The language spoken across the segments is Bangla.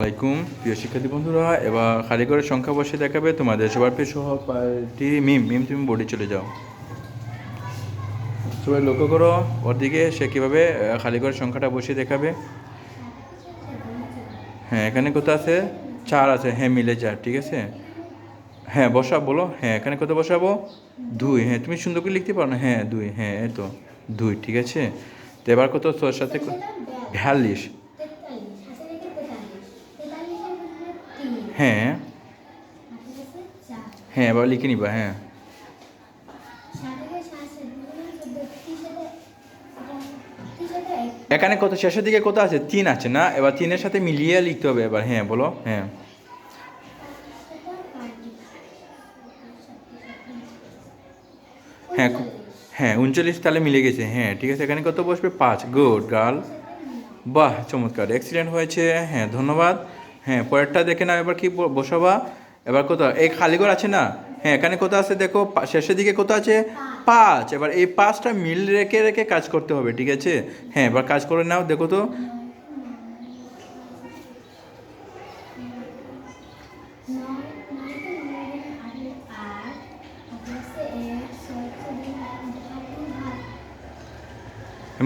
আসসালামাইকুম প্রিয় শিক্ষার্থী বন্ধুরা এবার কারিগরের সংখ্যা বসে দেখাবে। তোমাদের সবার পেয়ে সহপাঠী মিম মিম তুমি বোর্ডে চলে যাও। সবাই লক্ষ্য করো ওর দিকে সে কীভাবে কারিগরের সংখ্যাটা বসিয়ে দেখাবে। হ্যাঁ এখানে কত আছে? চার আছে। হ্যাঁ মিলে চার ঠিক আছে? হ্যাঁ বসা বলো। হ্যাঁ এখানে কত বসাবো? দুই। হ্যাঁ তুমি সুন্দর করে লিখতে পারো না? হ্যাঁ দুই। হ্যাঁ এই তো দুই ঠিক আছে? তো এবার কত তোর সাথে বিয়াল্লিশ তেতাল্লিশ হাতে রেখে তেতাল্লিশ তেতাল্লিশের মধ্যে তিন হ্যাঁ। হ্যাঁ এবার লিখে নিবা হ্যাঁ। এখানে কত, শেষের দিকে কত আছে? তিন আছে না? এবার তিনের সাথে মিলিয়ে লিখতে হবে এবার হ্যাঁ বলো হ্যাঁ। হ্যাঁ হ্যাঁ উনচল্লিশ তাহলে মিলে গেছে হ্যাঁ ঠিক আছে। এখানে কত বসবে? পাঁচ, গুড, গার্ল। বাহ, চমৎকার অ্যাক্সিডেন্ট হয়েছে হ্যাঁ ধন্যবাদ। হ্যাঁ পরেরটা দেখে নাও, এবার কি বসাবা? এবার কোথাও এই খালিঘর আছে না? হ্যাঁ এখানে কত আছে দেখো? শেষের দিকে কত আছে? পাঁচ। এবার এই পাঁচটা মিল রেখে রেখে কাজ করতে হবে, ঠিক আছে? হ্যাঁ এবার কাজ করে নাও, দেখো তো।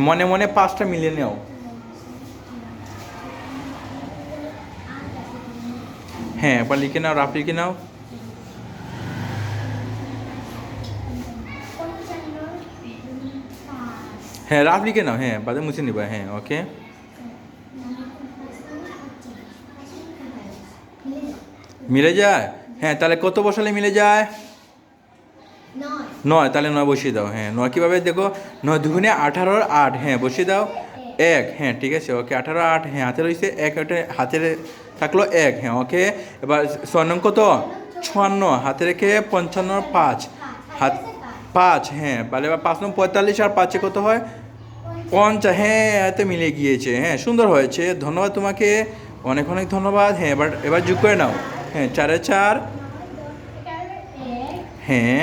মনে মনে পাঁচটা মিলিয়ে নাও। হ্যাঁ এবার লিখে নাও, রাফ লিখে নাও। হ্যাঁ রাফ লিখে নাও হ্যাঁ বাদে মুছে নিবা হ্যাঁ ওকে মিলে যায়? হ্যাঁ তাহলে কত বসালে মিলে যায়? নয়, তাহলে নয় বসিয়ে দাও হ্যাঁ নয় কীভাবে? দেখো, নয় দুগুণে আঠারোর আট হ্যাঁ বসিয়ে দাও। এক হ্যাঁ ঠিক আছে ওকে আঠারো আট হ্যাঁ হাতে রয়েছে এক, ওটা হাতে থাকল এক হ্যাঁ ওকে এবার ছয় নং কত? ছুয়ান্ন, হাতে রেখে পঞ্চান্ন, পাঁচ। হাত, পাঁচ হ্যাঁ তাহলে এবার পাঁচ নং পঁয়তাল্লিশ আর পাঁচে কত হয়? পঞ্চাশ হ্যাঁ এতে মিলে গিয়েছে হ্যাঁ সুন্দর হয়েছে, ধন্যবাদ তোমাকে, অনেক অনেক ধন্যবাদ হ্যাঁ এবার এবার যোগ করে নাও হ্যাঁ চারে চার হ্যাঁ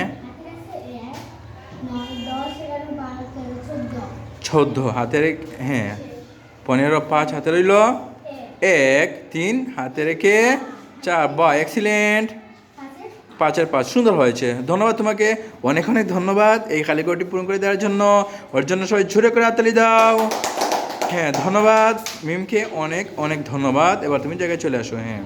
চোদ্দ চোদ্দ, হাতে রেখে হ্যাঁ পনেরো, পাঁচ হাতে রইল এক, তিন, হাতে রেখে চার বা এক্সিলেন্ট পাঁচের পাঁচ, সুন্দর হয়েছে। ধন্যবাদ তোমাকে। অনেক অনেক ধন্যবাদ এই কালিকোটি পূরণ করে দেওয়ার জন্য। ওর জন্য সবাই ঝুড়ে করে হাততালি দাও। হ্যাঁ ধন্যবাদ। মিমকে অনেক অনেক ধন্যবাদ। এবার তুমি জায়গায় চলে আসো হ্যাঁ।